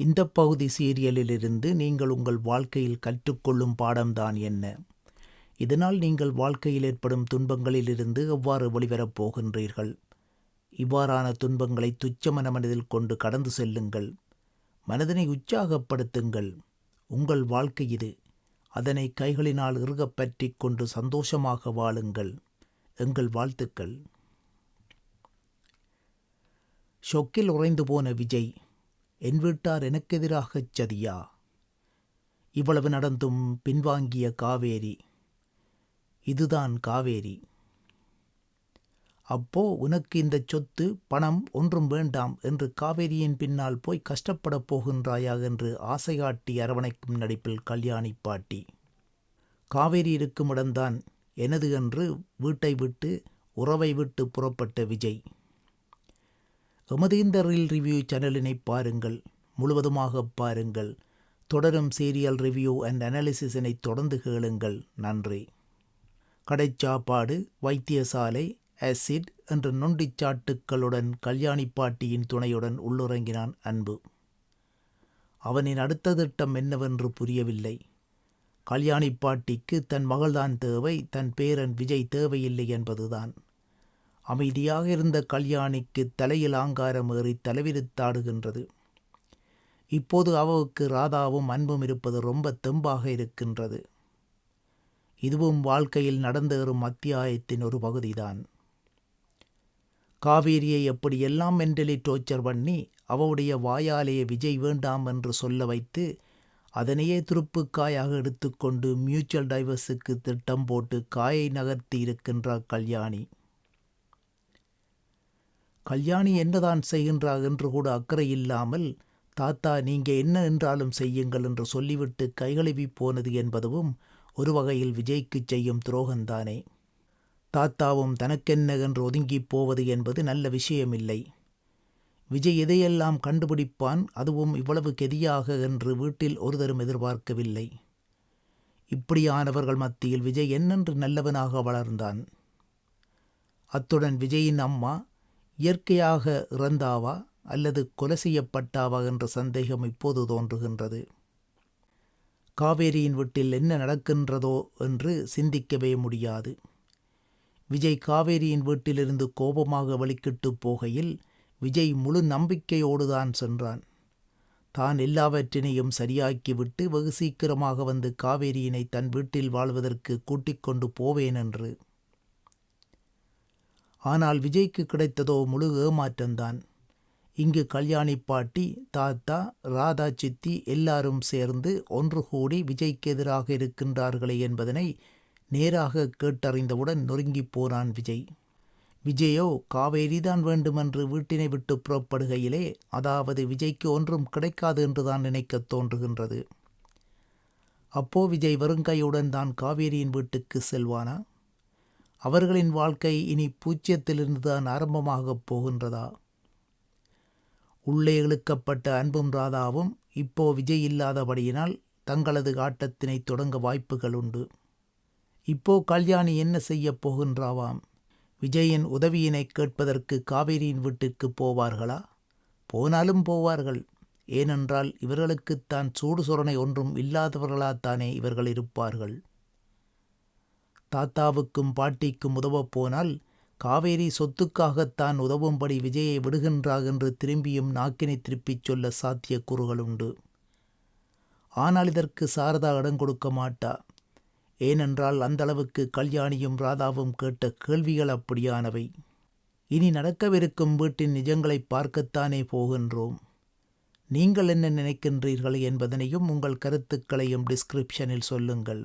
இந்த பகுதி சீரியலிலிருந்து நீங்கள் உங்கள் வாழ்க்கையில் கற்றுக்கொள்ளும் பாடம்தான் என்ன? இதனால் நீங்கள் வாழ்க்கையில் ஏற்படும் துன்பங்களிலிருந்து எவ்வாறு வெளிவரப் போகின்றீர்கள்? இவ்வாறான துன்பங்களை துச்சமன மனதில் கொண்டு கடந்து செல்லுங்கள். மனதினை உற்சாகப்படுத்துங்கள். உங்கள் வாழ்க்கை இது. அதனை கைகளினால் இறுகப் பற்றிக் கொண்டு சந்தோஷமாக வாழுங்கள். எங்கள் வாழ்த்துக்கள். ஷொக்கில் உறைந்து போன விஜய் என் வீட்டார் எனக்கெதிராகச் சதியா? இவ்வளவு நடந்தும் பின்வாங்கிய காவேரி இதுதான் காவேரி. அப்போ உனக்கு இந்த சொத்து பணம் ஒன்றும் வேண்டாம் என்று காவேரியின் பின்னால் போய் கஷ்டப்படப் போகின்றாயா என்று ஆசை காட்டி அரவணைக்கும் நடிப்பில் கல்யாணி பாட்டி. காவேரி இருக்கும் இடம்தான் எனது என்று வீட்டை விட்டு உறவை விட்டு புறப்பட்ட விஜய். எமது இந்த ரீல் ரிவ்யூ சேனலினை பாருங்கள். முழுவதுமாக பாருங்கள். தொடரும் சீரியல் ரிவ்யூ அண்ட் அனாலிசிஸினை தொடர்ந்து கேளுங்கள். நன்றி. கடைச்சாப்பாடு வைத்தியசாலை ஆசிட் என்ற நொண்டிச் சாட்டுக்களுடன் கல்யாணி பாட்டியின் துணையுடன் உள்ளுறங்கினான் அன்பு. அவனின் அடுத்த திட்டம் என்னவென்று புரியவில்லை. கல்யாணி பாட்டிக்கு தன் மகள்தான் தேவை தன் பேரன் விஜய் தேவையில்லை என்பதுதான். அமைதியாக இருந்த கல்யாணிக்கு தலையில் ஆங்காரம் ஏறி தலைவிரித்தாடுகின்றது இப்போது அவவுக்கு ராதாவும் அன்பும் இருப்பது ரொம்ப தெம்பாக இருக்கின்றது. இதுவும் வாழ்க்கையில் நடந்தேறும் அத்தியாயத்தின் ஒரு பகுதிதான். காவேரியை எப்படியெல்லாம் மென்டலி டோர்ச்சர் பண்ணி அவளுடைய வாயாலேயே விஜய் வேண்டாம் என்று சொல்ல வைத்து அதனையே துருப்புக்காயாக எடுத்துக்கொண்டு மியூச்சுவல் டைவர்ஸுக்கு திட்டம் போட்டு காயை நகர்த்தி இருக்கின்றார் கல்யாணி. கல்யாணி என்னதான் செய்கின்றார் என்று கூட அக்கறை இல்லாமல் தாத்தா நீங்க என்ன என்றாலும் செய்யுங்கள் என்று சொல்லிவிட்டு கைகழுவி போனது என்பதுவும் ஒரு வகையில் விஜய்க்கு செய்யும் துரோகம்தானே. தாத்தாவும் தனக்கென்ன என்று ஒதுங்கிப் போவது என்பது நல்ல விஷயமில்லை. விஜய் எதையெல்லாம் கண்டுபிடிப்பான் அதுவும் இவ்வளவு கெதியாக என்று வீட்டில் ஒருதரும் எதிர்பார்க்கவில்லை. இப்படியானவர்கள் மத்தியில் விஜய் என்னென்று நல்லவனாக வளர்ந்தான். அத்துடன் விஜயின் அம்மா இயற்கையாக இறந்தாவா அல்லது கொலை செய்யப்பட்டாவா என்ற சந்தேகம் இப்போது தோன்றுகின்றது. காவேரியின் வீட்டில் என்ன நடக்கின்றதோ என்று சிந்திக்கவே முடியாது. விஜய் காவேரியின் வீட்டிலிருந்து கோபமாக வழிக்கிட்டு போகையில் விஜய் முழு நம்பிக்கையோடுதான் சென்றான். தான் எல்லாவற்றினையும் சரியாக்கிவிட்டு வெகு சீக்கிரமாக வந்து காவேரியினை தன் வீட்டில் வாழ்வதற்கு கூட்டிக் கொண்டு போவேன் என்று ஆனால் விஜய்க்கு கிடைத்ததோ முழு ஏமாற்றம்தான். இங்கு கல்யாணி பாட்டி தாத்தா ராதா சித்தி எல்லாரும் சேர்ந்து ஒன்று கூடி விஜய்க்கு எதிராக இருக்கின்றார்களே என்பதனை நேராக கேட்டறிந்தவுடன் நொறுங்கி போனான் விஜய். விஜயோ காவேரிதான் வேண்டுமென்று வீட்டினை விட்டு புறப்படுகையிலே அதாவது விஜய்க்கு ஒன்றும் கிடைக்காது என்றுதான் நினைக்கத் தோன்றுகின்றது. அப்போ விஜய் வருங்கையுடன் தான் காவேரியின் வீட்டுக்கு செல்வானா? அவர்களின் வாழ்க்கை இனி பூச்சியத்திலிருந்து தான் ஆரம்பமாகப் போகின்றதா? உள்ளே இழுக்கப்பட்ட அன்பும் ராதாவும் இப்போ விஜய் இல்லாதபடியினால் தங்களது ஆட்டத்தினை தொடங்க வாய்ப்புகள் உண்டு. இப்போ கல்யாணி என்ன செய்யப் போகின்றாவாம்? விஜயின் உதவியினை கேட்பதற்கு காவேரியின் வீட்டிற்கு போவார்களா? போனாலும் போவார்கள். ஏனென்றால் இவர்களுக்குத்தான் சூடு சுரணை ஒன்றும் இல்லாதவர்களாத்தானே இவர்கள் இருப்பார்கள். தாத்தாவுக்கும் பாட்டிக்கும் உதவப் போனால் காவேரி சொத்துக்காகத்தான் உதவும்படி விஜயை விடுகின்றார் என்று திரும்பியும் நாக்கினை திருப்பிச் சொல்ல சாத்தியக்கூறுகள் உண்டு ஆனால் இதற்கு சாரதா இடம் கொடுக்க மாட்டா. ஏனென்றால் அந்தளவுக்கு கல்யாணியும் ராதாவும் கேட்ட கேள்விகள் அப்படியானவை. இனி நடக்கவிருக்கும் வீட்டின் நிஜங்களை பார்க்கத்தானே போகின்றோம். நீங்கள் என்ன நினைக்கின்றீர்கள் என்பதனையும் உங்கள் கருத்துக்களையும் டிஸ்கிரிப்ஷனில் சொல்லுங்கள்.